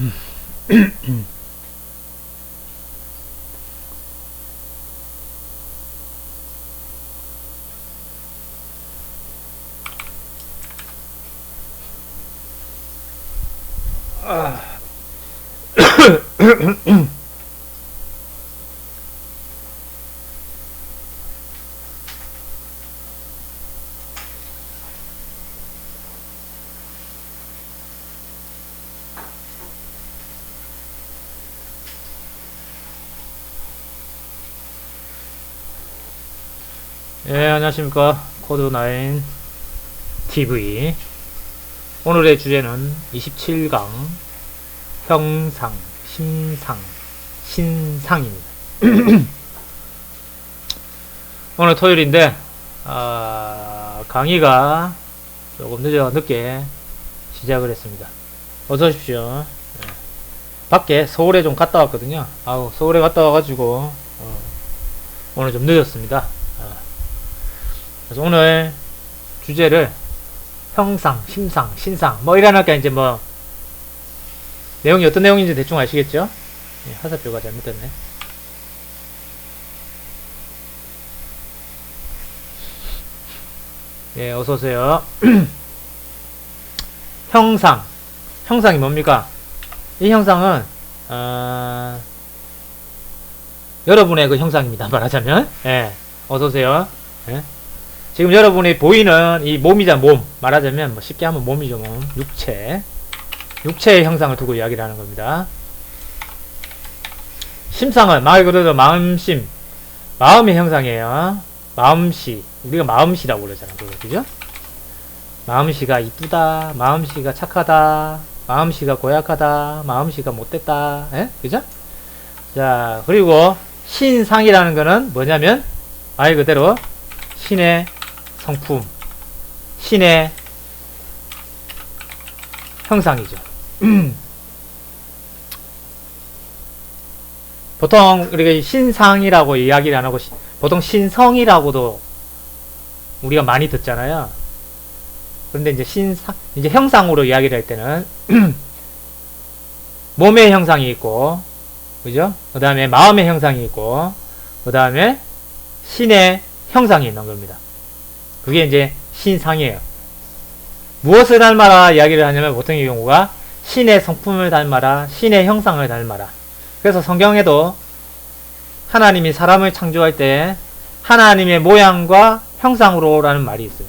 예, 안녕하십니까. 코드9 TV. 오늘의 주제는 27강 형상, 심상, 신상입니다. 오늘 토요일인데, 아, 강의가 조금 늦어, 늦게 시작을 했습니다. 어서 오십시오. 예. 밖에 서울에 좀 갔다 왔거든요. 아우, 서울에 갔다 와가지고, 어, 오늘 좀 늦었습니다. 어. 그래서 오늘 주제를 형상, 심상, 신상 뭐 이러니까 이제 뭐 내용이 어떤 내용인지 대충 아시겠죠? 예, 하사표가 잘못됐네. 예, 어서 오세요. 형상, 형상이 뭡니까? 이 형상은 어, 여러분의 그 형상입니다. 말하자면, 예, 어서 오세요. 예. 지금 여러분이 보이는 이 몸이자 몸 말하자면 뭐 쉽게 하면 몸이죠 몸. 육체. 육체의 형상을 두고 이야기를 하는 겁니다. 심상은 말 그대로 마음심 마음의 형상이에요. 마음씨. 우리가 마음씨라고 그러잖아 그거. 그죠? 마음씨가 이쁘다 마음씨가 착하다 마음씨가 고약하다 마음씨가 못됐다. 예? 그죠? 자 그리고 신상이라는 거는 뭐냐면 말 그대로 신의 성품, 신의 형상이죠. 보통 우리가 신상이라고 이야기를 안 하고 시- 보통 신성이라고도 우리가 많이 듣잖아요. 그런데 이제 신상 이제 형상으로 이야기를 할 때는 몸의 형상이 있고 그죠? 그 다음에 마음의 형상이 있고 그 다음에 신의 형상이 있는 겁니다. 그게 이제 신상이에요. 무엇을 닮아라 이야기를 하냐면 보통의 경우가 신의 성품을 닮아라, 신의 형상을 닮아라. 그래서 성경에도 하나님이 사람을 창조할 때 하나님의 모양과 형상으로라는 말이 있어요.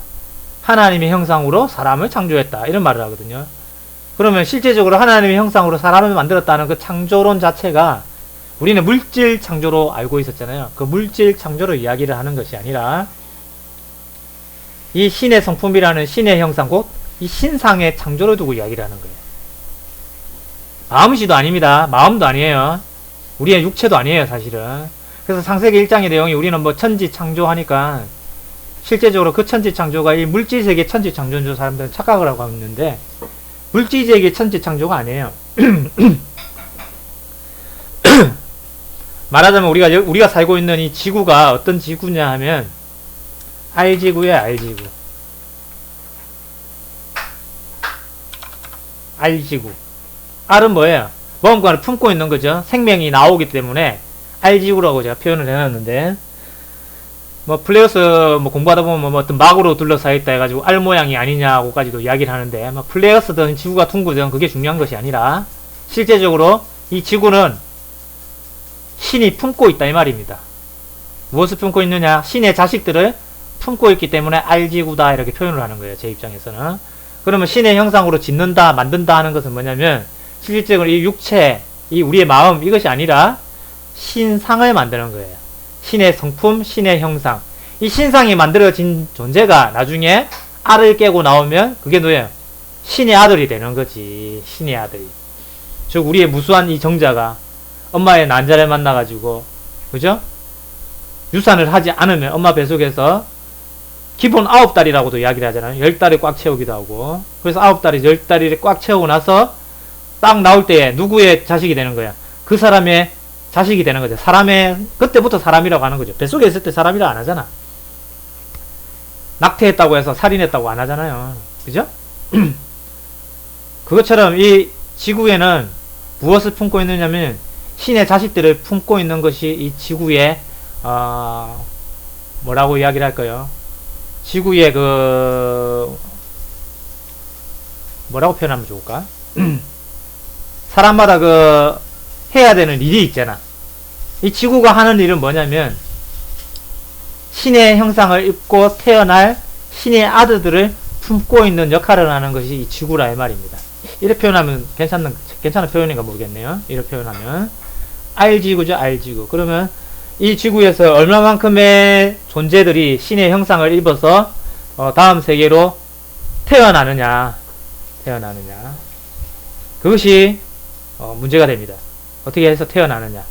하나님의 형상으로 사람을 창조했다. 이런 말을 하거든요. 그러면 실제적으로 하나님의 형상으로 사람을 만들었다는 그 창조론 자체가 우리는 물질 창조로 알고 있었잖아요. 그 물질 창조로 이야기를 하는 것이 아니라 이 신의 성품이라는 신의 형상 곧 이 신상의 창조를 두고 이야기를 하는 거예요. 마음씨도 아닙니다. 마음도 아니에요. 우리의 육체도 아니에요, 사실은. 그래서 창세기 1장의 내용이 우리는 뭐 천지 창조하니까 실제적으로 그 천지 창조가 이 물질 세계 천지 창조인 줄 사람들은 착각을 하고 있는데 물질 세계 천지 창조가 아니에요. 말하자면 우리가 여- 우리가 살고 있는 이 지구가 어떤 지구냐 하면 알지구야 알지구 알지구 알은 뭐예요? 무언가를 품고 있는 거죠 생명이 나오기 때문에 알지구라고 제가 표현을 해놨는데 뭐 플레이어스 뭐 공부하다 보면 뭐 어떤 막으로 둘러싸여 있다 해가지고 알 모양이 아니냐고까지도 이야기를 하는데 뭐 플레이어스든 지구가 둥그든 그게 중요한 것이 아니라 실제적으로 이 지구는 신이 품고 있다 이 말입니다. 무엇을 품고 있느냐? 신의 자식들을 품고 있기 때문에 알지구다 이렇게 표현을 하는 거예요. 제 입장에서는. 그러면 신의 형상으로 짓는다, 만든다 하는 것은 뭐냐면 실질적으로 이 육체, 이 우리의 마음 이것이 아니라 신상을 만드는 거예요. 신의 성품, 신의 형상. 이 신상이 만들어진 존재가 나중에 알을 깨고 나오면 그게 뭐예요? 신의 아들이 되는 거지. 신의 아들이. 즉 우리의 무수한 이 정자가 엄마의 난자를 만나가지고 그죠? 유산을 하지 않으면 엄마 뱃속에서 기본 아홉 달이라고도 이야기를 하잖아요. 열 달을 꽉 채우기도 하고 그래서 아홉 달이 열 달을 꽉 채우고 나서 딱 나올 때에 누구의 자식이 되는 거야? 그 사람의 자식이 되는 거죠. 사람의 그때부터 사람이라고 하는 거죠. 뱃속에 있을 때 사람이라고 안 하잖아. 낙태했다고 해서 살인했다고 안 하잖아요. 그죠? 그것처럼 이 지구에는 무엇을 품고 있느냐면 신의 자식들을 품고 있는 것이 이 지구의 어, 뭐라고 이야기를 할까요? 지구의 그 뭐라고 표현하면 좋을까? 사람마다 그 해야 되는 일이 있잖아. 이 지구가 하는 일은 뭐냐면 신의 형상을 입고 태어날 신의 아들들을 품고 있는 역할을 하는 것이 이 지구라 이 말입니다. 이렇게 표현하면 괜찮는 괜찮은 표현인가 모르겠네요. 이렇게 표현하면 알지구죠, 알지구. 그러면 이 지구에서 얼마만큼의 존재들이 신의 형상을 입어서 어, 다음 세계로 태어나느냐, 태어나느냐. 그것이 어, 문제가 됩니다. 어떻게 해서 태어나느냐.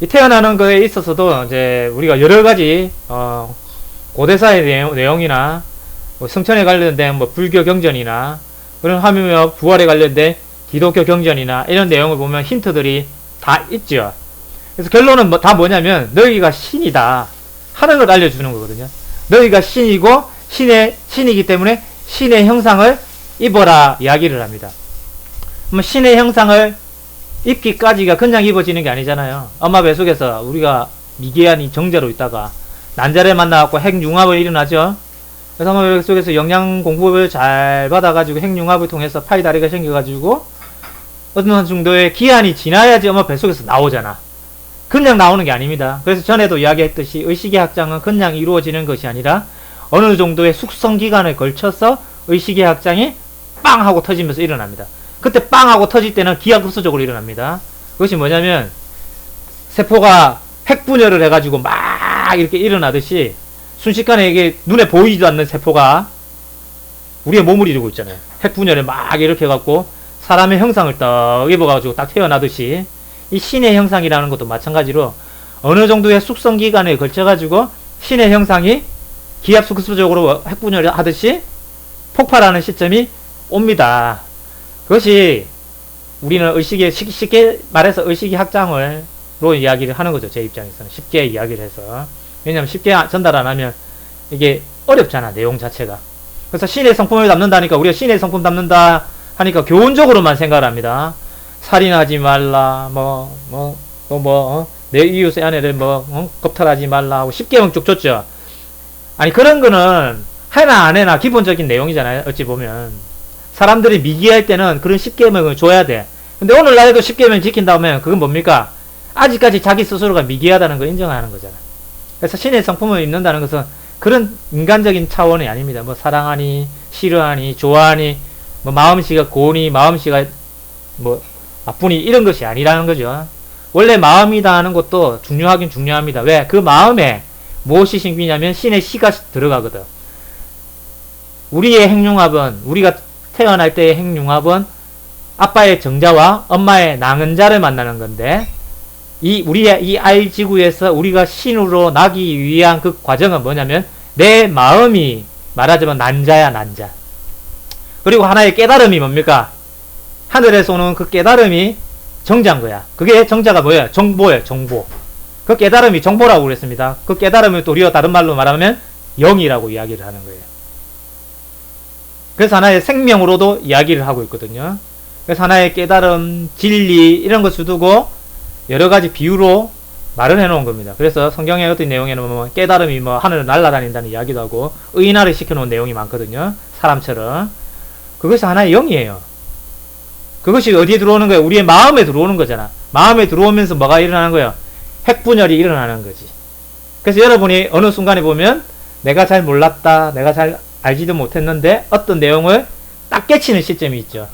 이 태어나는 거에 있어서도 이제 우리가 여러 가지 어, 고대사의 내용, 내용 이나 뭐 성천에 관련된 뭐 불교 경전이나 그런 하며 부활에 관련된 기독교 경전이나 이런 내용을 보면 힌트들이 다 있죠. 그래서 결론은 뭐, 다 뭐냐면 너희가 신이다 하는 걸 알려주는 거거든요. 너희가 신이고 신의 신이기 때문에 신의 형상을 입어라 이야기를 합니다. 그럼 신의 형상을 입기까지가 그냥 입어지는 게 아니잖아요. 엄마 뱃속에서 우리가 미개한 정자로 있다가 난자를 만나갖고 핵융합을 일어나죠. 그래서 엄마 뱃속에서 영양 공급을 잘 받아가지고 핵융합을 통해서 파이다리가 생겨가지고 어떤 정도의 기한이 지나야지 엄마 뱃속에서 나오잖아. 그냥 나오는 게 아닙니다. 그래서 전에도 이야기했듯이 의식의 확장은 그냥 이루어지는 것이 아니라 어느 정도의 숙성 기간에 걸쳐서 의식의 확장이 빵 하고 터지면서 일어납니다. 그때 빵 하고 터질 때는 기하급수적으로 일어납니다. 그것이 뭐냐면 세포가 핵분열을 해가지고 막 이렇게 일어나듯이 순식간에 이게 눈에 보이지도 않는 세포가 우리의 몸을 이루고 있잖아요. 핵분열을 막 이렇게 해갖고 사람의 형상을 떡 입어가지고 딱 태어나듯이 이 신의 형상이라는 것도 마찬가지로 어느 정도의 숙성 기간에 걸쳐 가지고 신의 형상이 기압수급수적으로 핵분열을 하듯이 폭발하는 시점이 옵니다. 그것이 우리는 의식의 쉽- 쉽게 말해서 의식의 확장을 로 이야기를 하는 거죠. 제 입장에서는 쉽게 이야기를 해서 왜냐하면 쉽게 아- 전달 안 하면 이게 어렵잖아 내용 자체가. 그래서 신의 성품을 담는다니까 우리가 신의 성품 담는다 하니까 교훈적으로만 생각을 합니다. 살인하지 말라 뭐뭐또뭐내 이웃의 아내를 뭐 어? 겁탈하지 말라 하고 쉽게 쭉 줬죠. 아니 그런 거는 해나 안 해나 기본적인 내용이잖아요. 어찌 보면 사람들이 미기할 때는 그런 십계명을 줘야 돼. 근데 오늘날에도 십계명 지킨다면 그건 뭡니까? 아직까지 자기 스스로가 미기하다는 걸 인정하는 거잖아. 그래서 신의 성품을 입는다는 것은 그런 인간적인 차원이 아닙니다. 뭐 사랑하니, 싫어하니, 좋아하니, 뭐 마음씨가 고우니, 마음씨가 뭐 나쁘니 이런 것이 아니라는 거죠. 원래 마음이다 하는 것도 중요하긴 중요합니다. 왜? 그 마음에 무엇이 생기냐면 신의 시가 들어가거든. 우리의 핵융합은 우리가 태어날 때의 핵융합은 아빠의 정자와 엄마의 낭은자를 만나는 건데 이 우리의 이 알 지구에서 우리가 신으로 나기 위한 그 과정은 뭐냐면 내 마음이 말하자면 난자야 난자. 그리고 하나의 깨달음이 뭡니까? 하늘에서 오는 그 깨달음이 정자인 거야. 그게 정자가 뭐예요? 정보예요, 정보. 그 깨달음이 정보라고 그랬습니다. 그 깨달음을 또 우리가 다른 말로 말하면 영이라고 이야기를 하는 거예요. 그래서 하나의 생명으로도 이야기를 하고 있거든요. 그래서 하나의 깨달음, 진리 이런 것을 두고 여러 가지 비유로 말을 해놓은 겁니다. 그래서 성경의 어떤 내용에는 뭐 깨달음이 뭐 하늘을 날아다닌다는 이야기도 하고 의인화를 시켜놓은 내용이 많거든요. 사람처럼 그것이 하나의 영이에요. 그것이 어디에 들어오는 거예요? 우리의 마음에 들어오는 거잖아. 마음에 들어오면서 뭐가 일어나는 거예요? 핵분열이 일어나는 거지. 그래서 여러분이 어느 순간에 보면 내가 잘 몰랐다, 내가 잘 알지도 못했는데 어떤 내용을 딱 깨치는 시점이 있죠.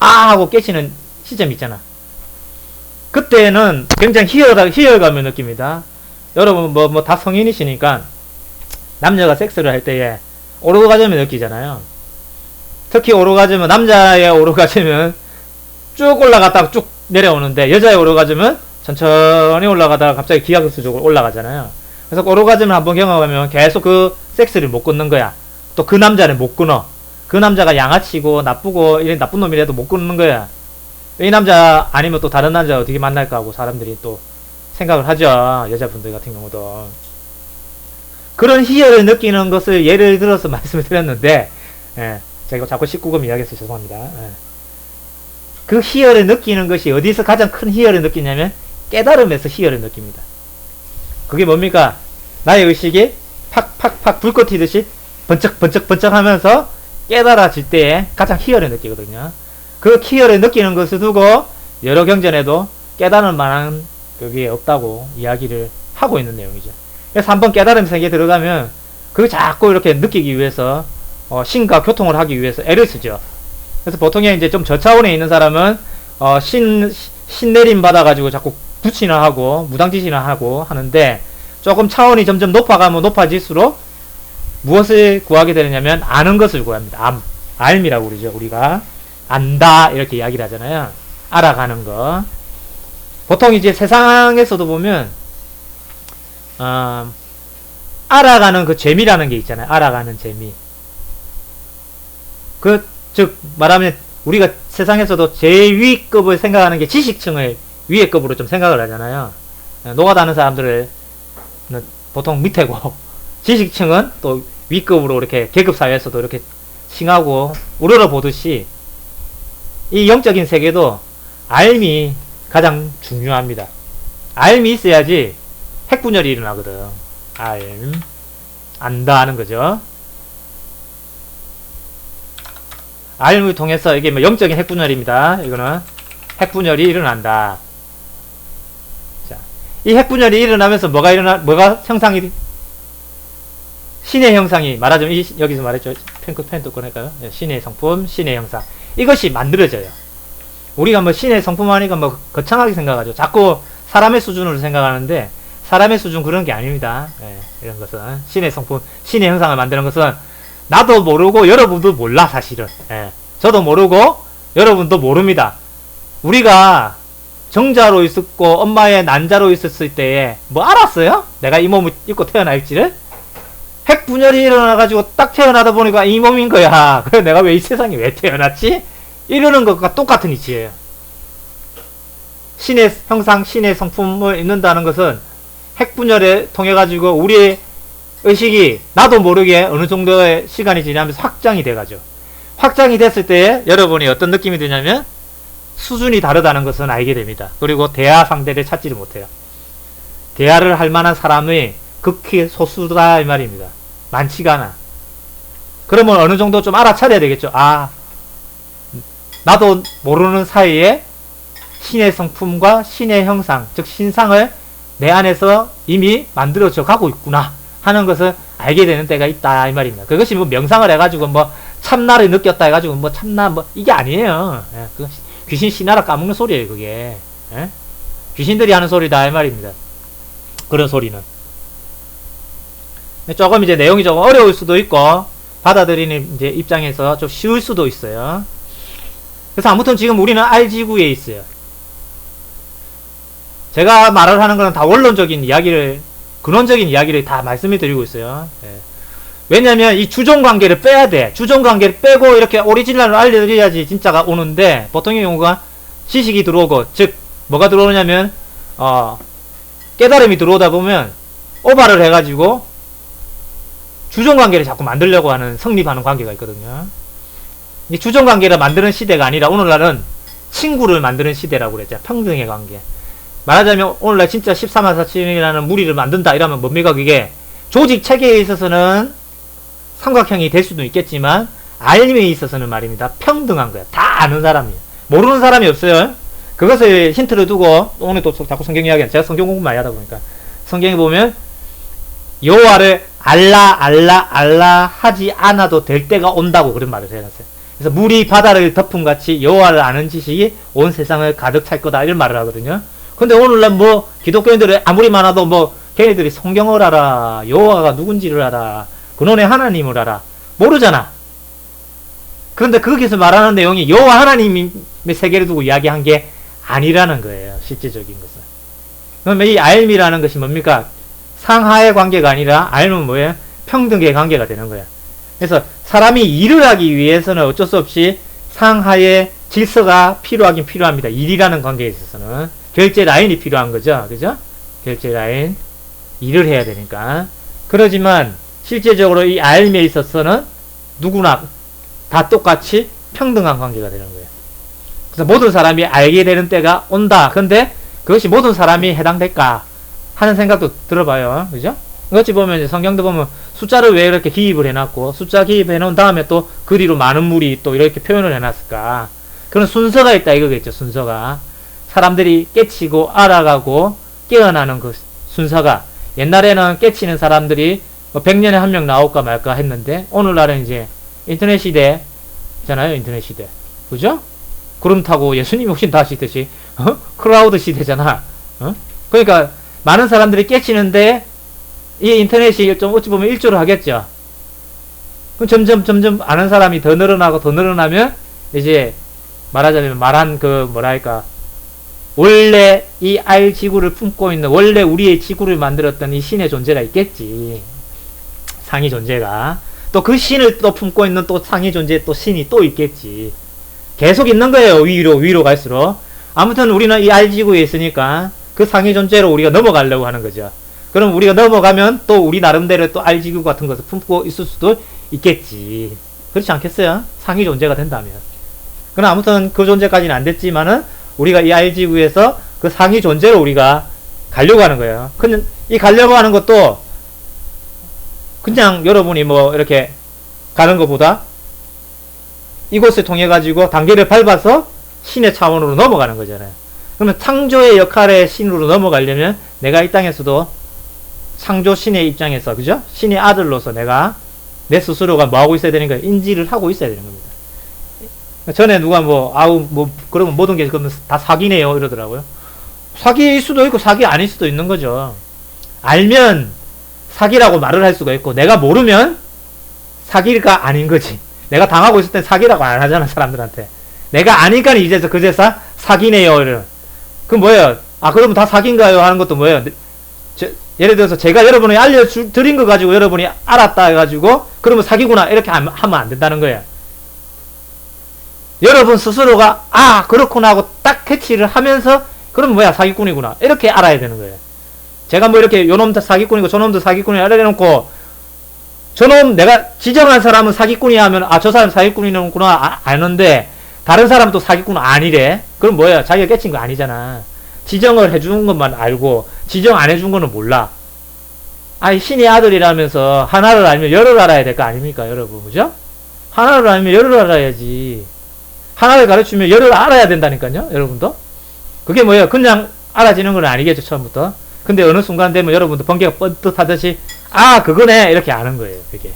아 하고 깨치는 시점이 있잖아. 그때는 굉장히 희열, 희열감을 느낍니다. 여러분 뭐 뭐 다 성인이시니까 남녀가 섹스를 할 때에 오르가즘을 느끼잖아요. 특히 오르가즘은 남자의 오르가즘은 쭉 올라갔다가 쭉 내려오는데 여자의 오르가즘은 천천히 올라가다가 갑자기 기하급수적으로 올라가잖아요. 그래서 오르가즘을 한번 경험하면 계속 그 섹스를 못 끊는 거야. 또 그 남자를 못 끊어. 그 남자가 양아치고 나쁘고 이런 나쁜 놈이라도 못 끊는 거야. 이 남자 아니면 또 다른 남자 어떻게 만날까 하고 사람들이 또 생각을 하죠. 여자분들 같은 경우도. 그런 희열을 느끼는 것을 예를 들어서 말씀을 드렸는데, 예, 제가 자꾸 19금 이야기해서 죄송합니다. 예. 그 희열을 느끼는 것이 어디서 가장 큰 희열을 느끼냐면 깨달음에서 희열을 느낍니다. 그게 뭡니까? 나의 의식이 팍팍팍 불꽃 튀듯이 번쩍 번쩍 번쩍 하면서 깨달아질 때에 가장 희열을 느끼거든요. 그 희열을 느끼는 것을 두고 여러 경전에도 깨달을 만한 그게 없다고 이야기를 하고 있는 내용이죠. 그래서 한번 깨달음 세계에 들어가면 그걸 자꾸 이렇게 느끼기 위해서 어, 신과 교통을 하기 위해서 애를 쓰죠. 그래서 보통에 이제 좀 저차원에 있는 사람은 어, 신, 신 내림 받아가지고 자꾸 구치나 하고 무당짓이나 하고 하는데 조금 차원이 점점 높아가면 높아질수록 무엇을 구하게 되느냐면 아는 것을 구합니다. 암, 알미라고 그러죠. 우리가 안다 이렇게 이야기를 하잖아요. 알아가는 거. 보통 이제 세상에서도 보면 어, 알아가는 그 재미라는 게 있잖아요. 알아가는 재미. 그, 즉, 말하면, 우리가 세상에서도 제일 위급을 생각하는 게 지식층을 위에급으로 좀 생각을 하잖아요. 어, 노가다는 사람들을 보통 밑에고, 지식층은 또 위급으로 이렇게 계급사회에서도 이렇게 칭하고, 우러러 보듯이, 이 영적인 세계도 알미 가장 중요합니다. 알미 있어야지 핵분열이 일어나거든. 알. 안다 하는 거죠. 알을 통해서 이게 뭐 영적인 핵분열입니다. 이거는 핵분열이 일어난다. 자, 이 핵분열이 일어나면서 뭐가 일어나, 뭐가 형상이, 신의 형상이, 말하자면 이, 여기서 말했죠. 펜크 펜도 꺼낼까요? 예, 신의 성품, 신의 형상. 이것이 만들어져요. 우리가 뭐 신의 성품 하니까 뭐 거창하게 생각하죠. 자꾸 사람의 수준으로 생각하는데, 사람의 수준 그런 게 아닙니다. 예, 이런 것은. 신의 성품, 신의 형상을 만드는 것은 나도 모르고 여러분도 몰라, 사실은. 예, 저도 모르고 여러분도 모릅니다. 우리가 정자로 있었고 엄마의 난자로 있었을 때에 뭐 알았어요? 내가 이 몸을 입고 태어날지를? 핵 분열이 일어나가지고 딱 태어나다 보니까 이 몸인 거야. 그래 내가 왜 이 세상에 왜 태어났지? 이러는 것과 똑같은 이치예요. 신의 형상, 신의 성품을 입는다는 것은 핵분열에 통해 가지고 우리의 의식이 나도 모르게 어느 정도의 시간이 지나면서 확장이 돼가죠. 확장이 됐을 때 여러분이 어떤 느낌이 드냐면 수준이 다르다는 것은 알게 됩니다. 그리고 대화 상대를 찾지를 못해요. 대화를 할 만한 사람이 극히 소수다 이 말입니다. 많지가 않아. 그러면 어느 정도 좀 알아차려야 되겠죠. 아, 나도 모르는 사이에 신의 성품과 신의 형상, 즉 신상을 내 안에서 이미 만들어져 가고 있구나 하는 것을 알게 되는 때가 있다 이 말입니다. 그것이 뭐 명상을 해가지고 뭐 참나를 느꼈다 해가지고 뭐 참나 뭐 이게 아니에요. 예, 그 귀신 신나라 까먹는 소리예요 그게. 예? 귀신들이 하는 소리다 이 말입니다. 그런 소리는. 조금 이제 내용이 조금 어려울 수도 있고 받아들이는 이제 입장에서 좀 쉬울 수도 있어요. 그래서 아무튼 지금 우리는 알지구에 있어요. 제가 말을 하는 거는 다 원론적인 이야기를 근원적인 이야기를 다 말씀을 드리고 있어요. 예. 왜냐면 이 주종 관계를 빼야 돼. 주종 관계를 빼고 이렇게 오리지널을 알려드려야지 진짜가 오는데 보통의 경우가 지식이 들어오고 즉 뭐가 들어오냐면 어 깨달음이 들어오다 보면 오바를 해가지고 주종 관계를 자꾸 만들려고 하는 성립하는 관계가 있거든요. 이 주종 관계를 만드는 시대가 아니라 오늘날은 친구를 만드는 시대라고 그랬죠. 평등의 관계. 말하자면 오늘날 진짜 13만 4천이라는 무리를 만든다 이러면 뭡니까 그게 조직 체계에 있어서는 삼각형이 될 수도 있겠지만 알림에 있어서는 말입니다. 평등한 거야. 다 아는 사람이에요. 모르는 사람이 없어요. 그것을 힌트를 두고 오늘 또 자꾸 성경 이야기는 제가 성경 공부 많이 하다 보니까 성경에 보면 여호와를 알라 알라 알라 하지 않아도 될 때가 온다고 그런 말을 해놨어요. 그래서 물이 바다를 덮은 같이 여호와를 아는 지식이 온 세상을 가득 찰 거다 이런 말을 하거든요. 근데 오늘날 뭐 기독교인들이 아무리 많아도 뭐 걔네들이 성경을 알아 여호와가 누군지를 알아 근원의 하나님을 알아 모르잖아. 그런데 거기서 말하는 내용이 여호와 하나님의 세계를 두고 이야기한 게 아니라는 거예요. 실제적인 것은. 그러면 이 알미라는 것이 뭡니까? 상하의 관계가 아니라 알면 뭐예요? 평등의 관계가 되는 거야. 그래서 사람이 일을 하기 위해서는 어쩔 수 없이 상하의 질서가 필요하긴 필요합니다. 일이라는 관계에 있어서는. 결제 라인이 필요한 거죠. 그죠? 결제 라인. 일을 해야 되니까. 그러지만 실제적으로 이 알미에 있어서는 누구나 다 똑같이 평등한 관계가 되는 거예요. 그래서 모든 사람이 알게 되는 때가 온다. 근데 그것이 모든 사람이 해당될까 하는 생각도 들어봐요. 그죠? 어찌 보면 이제 성경도 보면 숫자를 왜 이렇게 기입을 해놨고 숫자 기입해 놓은 다음에 또그 뒤로 많은 물이 또 이렇게 표현을 해놨을까 그런 순서가 있다 이거겠죠 순서가 사람들이 깨치고 알아가고 깨어나는 그 순서가 옛날에는 깨치는 사람들이 뭐 100년에 한 명 나올까 말까 했는데 오늘날은 이제 인터넷 시대잖아요 인터넷 시대 그죠? 구름 타고 예수님이 오신 다 시듯이 어? 클라우드 시대잖아 어? 그러니까 많은 사람들이 깨치는데 이 인터넷이 좀 어찌 보면 일조를 하겠죠. 그럼 점점 점점 아는 사람이 더 늘어나고 더 늘어나면 이제 말하자면 말한 그 뭐랄까 원래 이알 지구를 품고 있는 원래 우리의 지구를 만들었던 이 신의 존재가 있겠지. 상위 존재가 또 그 신을 또 품고 있는 또 상위 존재 또 신이 또 있겠지. 계속 있는 거예요. 위로 위로 갈수록. 아무튼 우리는 이알 지구에 있으니까 그 상위 존재로 우리가 넘어가려고 하는 거죠. 그럼 우리가 넘어가면 또 우리 나름대로 또 알지구 같은 것을 품고 있을 수도 있겠지. 그렇지 않겠어요? 상위 존재가 된다면. 그럼 아무튼 그 존재까지는 안 됐지만은 우리가 이 알지구에서 그 상위 존재로 우리가 가려고 하는 거예요. 근데 이 가려고 하는 것도 그냥 여러분이 뭐 이렇게 가는 것보다 이곳을 통해 가지고 단계를 밟아서 신의 차원으로 넘어가는 거잖아요. 그러면 창조의 역할의 신으로 넘어가려면 내가 이 땅에서도 창조 신의 입장에서 그죠? 신의 아들로서 내가 내 스스로가 뭐 하고 있어야 되는 거예요? 인지를 하고 있어야 되는 겁니다. 전에 누가 뭐 아우 뭐 그러면 모든 게 그러면 다 사기네요 이러더라고요. 사기일 수도 있고 사기 아닐 수도 있는 거죠. 알면 사기라고 말을 할 수가 있고 내가 모르면 사기가 아닌 거지. 내가 당하고 있을 땐 사기라고 안 하잖아 사람들한테. 내가 아니까 이제서 그제서 사기네요 이런. 그 뭐예요? 아 그러면 다 사기인가요? 하는 것도 뭐예요? 제, 예를 들어서 제가 여러분이 알려드린 거 가지고 여러분이 알았다 해가지고 그러면 사기구나 이렇게 하면 안 된다는 거예요. 여러분 스스로가 아 그렇구나 하고 딱 캐치를 하면서 그럼 뭐야 사기꾼이구나. 이렇게 알아야 되는 거예요. 제가 뭐 이렇게 요놈도 사기꾼이고 저놈도 사기꾼이 알아내놓고 저놈 내가 지정한 사람은 사기꾼이야 하면 아 저 사람 사기꾼이구나. 아, 아는데 다른 사람도 사기꾼 아니래. 그럼 뭐야 자기가 깨친 거 아니잖아. 지정을 해주는 것만 알고 지정 안 해준 거는 몰라. 아니 신의 아들이라면서 하나를 알면 열을 알아야 될 거 아닙니까 여러분. 그죠? 하나를 알면 열을 알아야지 하나를 가르치면 열을 알아야 된다니까요 여러분도. 그게 뭐예요? 그냥 알아지는 건 아니겠죠 처음부터. 근데 어느 순간 되면 여러분도 번개가 뻔듯하듯이 아 그거네! 이렇게 아는 거예요 그게.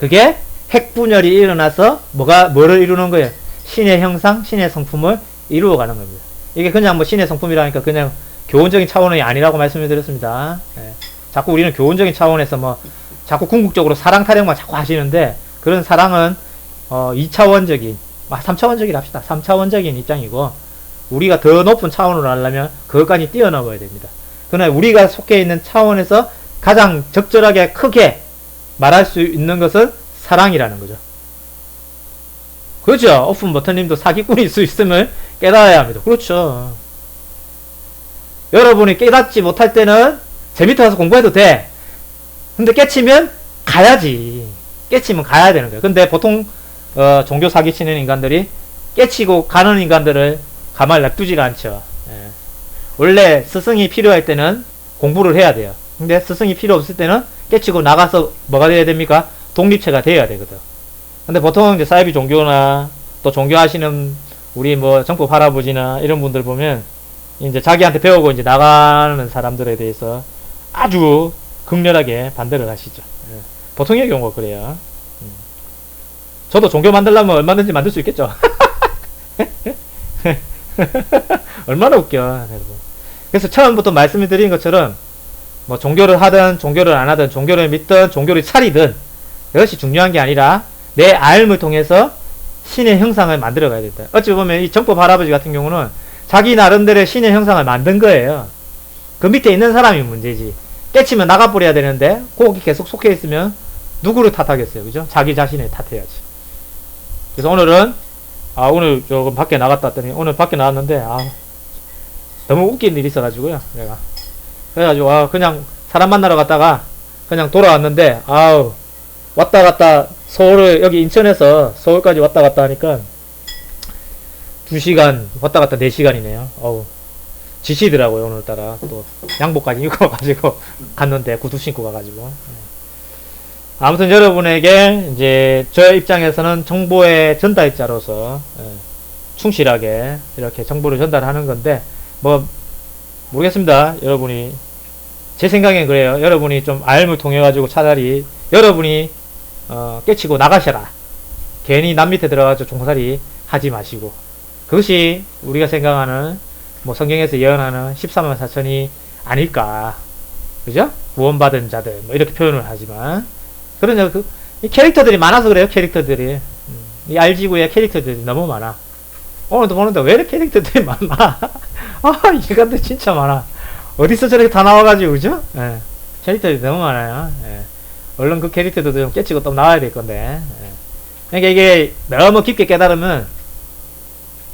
그게 핵분열이 일어나서 뭐가 뭐를 이루는 거예요? 신의 형상 신의 성품을 이루어가는 겁니다. 이게 그냥 뭐 신의 성품이라니까 그냥 교훈적인 차원이 아니라고 말씀을 드렸습니다. 예. 자꾸 우리는 교훈적인 차원에서 뭐 자꾸 궁극적으로 사랑 타령만 자꾸 하시는데 그런 사랑은 어 2차원적인 3차원적이라 합시다 3차원적인 입장이고 우리가 더 높은 차원으로 하려면 그것까지 뛰어넘어야 됩니다. 그러나 우리가 속해 있는 차원에서 가장 적절하게 크게 말할 수 있는 것은 사랑이라는 거죠. 그렇죠. 오픈 버터님도 사기꾼일 수 있음을 깨달아야 합니다. 그렇죠. 여러분이 깨닫지 못할 때는 가서 공부해도 돼. 근데 깨치면 가야지. 깨치면 가야 되는 거예요. 근데 보통 어, 종교 사기치는 인간들이 깨치고 가는 인간들을 가만히 놔두지가 않죠. 예. 원래 스승이 필요할 때는 공부를 해야 돼요. 근데 스승이 필요 없을 때는 깨치고 나가서 뭐가 돼야 됩니까? 독립체가 돼야 되거든. 근데 보통 이제 사이비 종교나 또 종교하시는 우리 뭐 정법 할아버지나 이런 분들 보면 이제 자기한테 배우고 이제 나가는 사람들에 대해서 아주 극렬하게 반대를 하시죠. 예. 보통의 경우가 그래요. 음. 저도 종교 만들려면 얼마든지 만들 수 있겠죠. 얼마나 웃겨, 여러분. 그래서 처음부터 말씀을 드린 것처럼, 뭐, 종교를 하든, 종교를 안 하든, 종교를 믿든, 종교를 차리든, 이것이 중요한 게 아니라, 내 알을 통해서 신의 형상을 만들어 가야 된다. 어찌 보면 이 정법 할아버지 같은 경우는 자기 나름대로 신의 형상을 만든 거예요. 그 밑에 있는 사람이 문제지. 깨치면 나가버려야 되는데, 거기 계속 속해 있으면, 누구를 탓하겠어요. 그죠? 자기 자신을 탓해야지. 그래서 오늘은 아 오늘 조금 밖에 나갔다 왔더니 오늘 밖에 나왔는데 아 너무 웃긴 일이 있어가지고요 내가 그래가지고 아 그냥 사람 만나러 갔다가 그냥 돌아왔는데 아우 왔다 갔다 서울을 여기 인천에서 서울까지 왔다 갔다 하니까 2시간 왔다 갔다 4시간이네요. 어우. 지치더라고요, 오늘따라. 또, 양복까지 입고 가지고 갔는데, 구두 신고 가가지고. 예. 아무튼 여러분에게, 이제, 저 입장에서는 정보의 전달자로서, 예, 충실하게 이렇게 정보를 전달하는 건데, 뭐, 모르겠습니다. 여러분이. 제 생각엔 그래요. 여러분이 좀 알을 통해 가지고 차라리, 여러분이, 어, 깨치고 나가셔라. 괜히 남 밑에 들어가서 종살이 하지 마시고. 그것이 우리가 생각하는 뭐 성경에서 예언하는 13만 4천이 아닐까. 그죠? 구원받은 자들 뭐 이렇게 표현을 하지만 그러냐 그, 이 캐릭터들이 많아서 그래요. 캐릭터들이 음, 이 알지구의 캐릭터들이 너무 많아. 오늘도 보는데 왜 이렇게 캐릭터들이 많나? 아 인간들 진짜 많아. 어디서 저렇게 다 나와가지고 그죠? 예. 캐릭터들이 너무 많아요. 예. 얼른 그 캐릭터도 좀 깨치고 또 나와야 될 건데. 예. 그러니까 이게 너무 깊게 깨달으면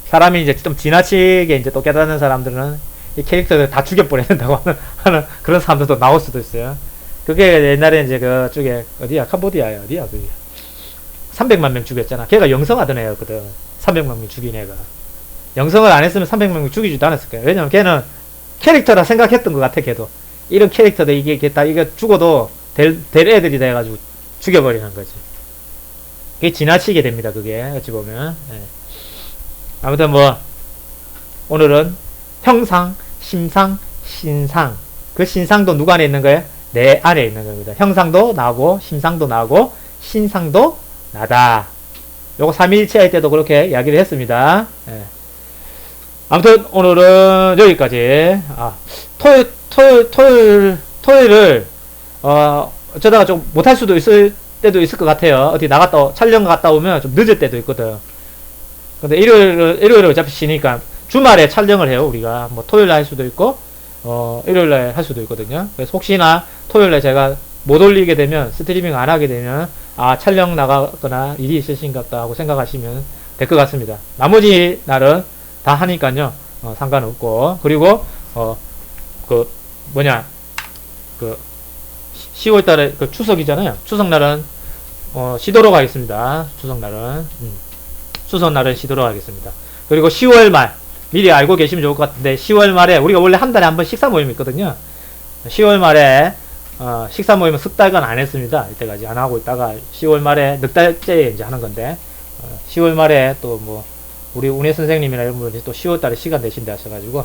사람이 이제 좀 지나치게 이제 또 깨닫는 사람들은 이 캐릭터를 다 죽여버려야 된다고 하는, 하는 그런 사람들도 나올 수도 있어요. 그게 옛날에 이제 그 쪽에 어디야 캄보디아야 어디야 그게 300만 명 죽였잖아. 걔가 영성하던 애였거든. 300만 명 죽인 애가. 영성을 안 했으면 300만 명 죽이지도 않았을 거야. 왜냐면 걔는 캐릭터라 생각했던 것 같아 걔도. 이런 캐릭터들 이게 이게 다 이게 죽어도 될, 될 애들이 돼가지고 죽여버리는 거지. 그게 지나치게 됩니다. 그게 어찌 보면. 예. 아무튼 뭐 오늘은 형상, 심상, 신상. 그 신상도 누가 안에 있는 거예요? 내 안에 있는 겁니다. 형상도 나고, 심상도 나고, 신상도 나다. 요거 3일째 할 때도 그렇게 이야기를 했습니다. 예. 아무튼 오늘은 여기까지. 아, 토요일, 토요일, 토요일, 토요일을 어, 어쩌다가 좀 못할 수도 있을 때도 있을 것 같아요. 어디 나갔다, 오- 촬영 갔다 오면 좀 늦을 때도 있거든. 근데 일요일, 일요일에 어차피 쉬니까 주말에 촬영을 해요, 우리가. 뭐 토요일 날 할 수도 있고, 어, 일요일 날 할 수도 있거든요. 그래서 혹시나 토요일 날 제가 못 올리게 되면, 스트리밍 안 하게 되면, 아, 촬영 나가거나 일이 있으신가 보다 하고 생각하시면 될 것 같습니다. 나머지 날은 다 하니까요, 어, 상관없고. 그리고, 어, 그, 뭐냐, 그, 10월 달에 그 추석이잖아요. 추석 날은, 어, 쉬도록 하겠습니다. 추석 날은. 음. 추석 날은 쉬도록 하겠습니다. 그리고 10월 말, 미리 알고 계시면 좋을 것 같은데, 10월 말에, 우리가 원래 한 달에 한 번 식사 모임이 있거든요. 10월 말에, 어, 식사 모임은 석 달간 안 했습니다. 이때까지 안 하고 있다가, 10월 말에, 넉 달째 이제 하는 건데, 어, 10월 말에 또 뭐, 우리 운혜 선생님이나 이런 분들이 또 10월 달에 시간 되신다 하셔가지고,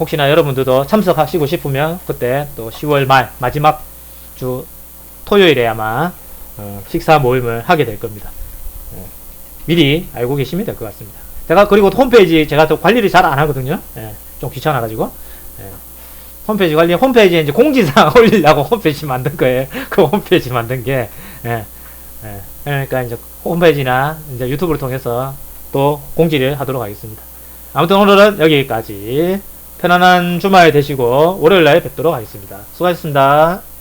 혹시나 여러분들도 참석하시고 싶으면, 그때 또 10월 말, 마지막 주 토요일에 아마, 어, 식사 모임을 하게 될 겁니다. 예. 미리 알고 계시면 될 것 같습니다. 제가 그리고 홈페이지 제가 또 관리를 잘 안 하거든요. 예, 좀 귀찮아가지고 예. 홈페이지 관리 홈페이지에 이제 공지사항 올리려고 홈페이지 만든 거예요. 그 홈페이지 만든 게 예, 예. 그러니까 이제 홈페이지나 이제 유튜브를 통해서 또 공지를 하도록 하겠습니다. 아무튼 오늘은 여기까지 편안한 주말 되시고 월요일 날 뵙도록 하겠습니다. 수고하셨습니다.